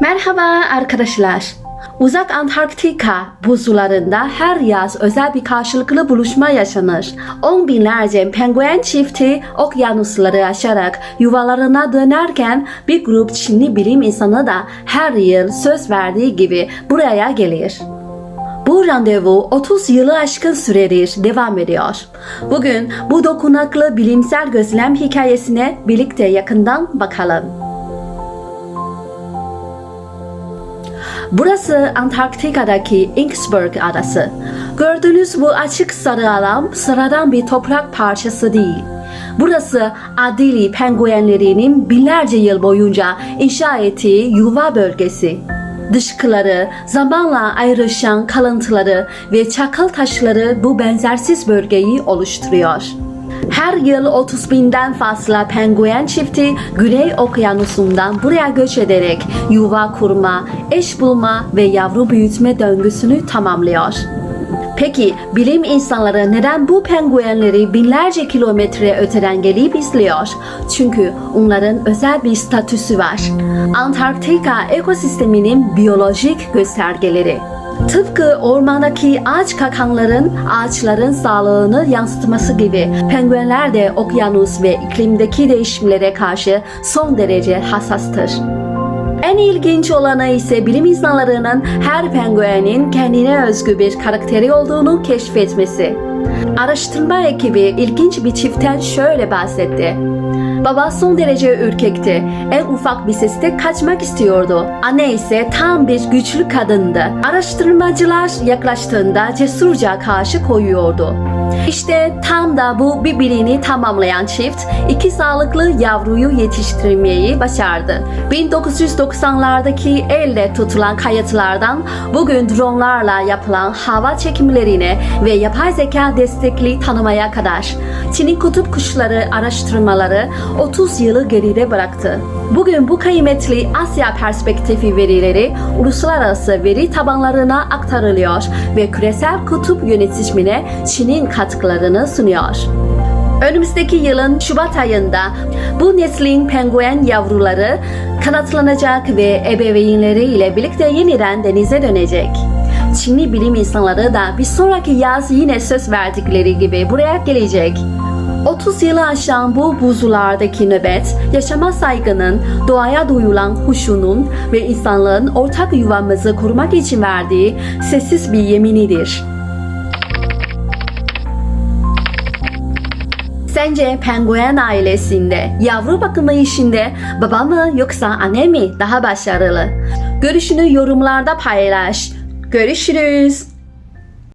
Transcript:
Merhaba arkadaşlar. Uzak Antarktika buzullarında her yaz özel bir karşılıklı buluşma yaşanır. On binlerce penguen çifti okyanusları aşarak yuvalarına dönerken bir grup Çinli bilim insanı da her yıl söz verdiği gibi buraya gelir. Bu randevu 30 yılı aşkın süredir devam ediyor. Bugün bu dokunaklı bilimsel gözlem hikayesine birlikte yakından bakalım. Burası Antarktika'daki Inksberg adası. Gördüğünüz bu açık sarı alan sıradan bir toprak parçası değil. Burası Adili penguenlerinin binlerce yıl boyunca inşa ettiği yuva bölgesi. Dışkıları, zamanla ayrışan kalıntıları ve çakıl taşları bu benzersiz bölgeyi oluşturuyor. Her yıl 30 binden fazla penguen çifti Güney Okyanusu'ndan buraya göç ederek yuva kurma, eş bulma ve yavru büyütme döngüsünü tamamlıyor. Peki bilim insanları neden bu penguenleri binlerce kilometre öteden gelip izliyor? Çünkü onların özel bir statüsü var. Antarktika ekosisteminin biyolojik göstergeleri. Tıpkı ormandaki ağaç kakanların ağaçların sağlığını yansıtması gibi penguenler de okyanus ve iklimdeki değişimlere karşı son derece hassastır. En ilginç olanı ise bilim insanlarının her penguenin kendine özgü bir karakteri olduğunu keşfetmesi. Araştırma ekibi ilginç bir çiftten şöyle bahsetti. Baba son derece ürkekti. En ufak bir seste kaçmak istiyordu. Anne ise tam bir güçlü kadındı. Araştırmacılar yaklaştığında cesurca karşı koyuyordu. İşte tam da bu birbirini tamamlayan çift iki sağlıklı yavruyu yetiştirmeyi başardı. 1990'lardaki elde tutulan kayıtlardan bugün dronlarla yapılan hava çekimlerine ve yapay zeka destekli tanımaya kadar Çin'in kutup kuşları araştırmaları 30 yılı geride bıraktı. Bugün bu kıymetli Asya perspektifi verileri uluslararası veri tabanlarına aktarılıyor ve küresel kutup yönetimine Çin'in katkılarını sunuyor. Önümüzdeki yılın Şubat ayında bu neslin penguen yavruları kanatlanacak ve ebeveynleriyle birlikte yeniden denize dönecek. Çinli bilim insanları da bir sonraki yaz yine söz verdikleri gibi buraya gelecek. 30 yılı aşan bu buzullardaki nöbet, yaşama saygının, doğaya duyulan huşunun ve insanlığın ortak yuvamızı kurmak için verdiği sessiz bir yeminidir. Sence penguen ailesinde yavru bakımı işinde baba mı yoksa anne mi daha başarılı? Görüşünü yorumlarda paylaş. Görüşürüz.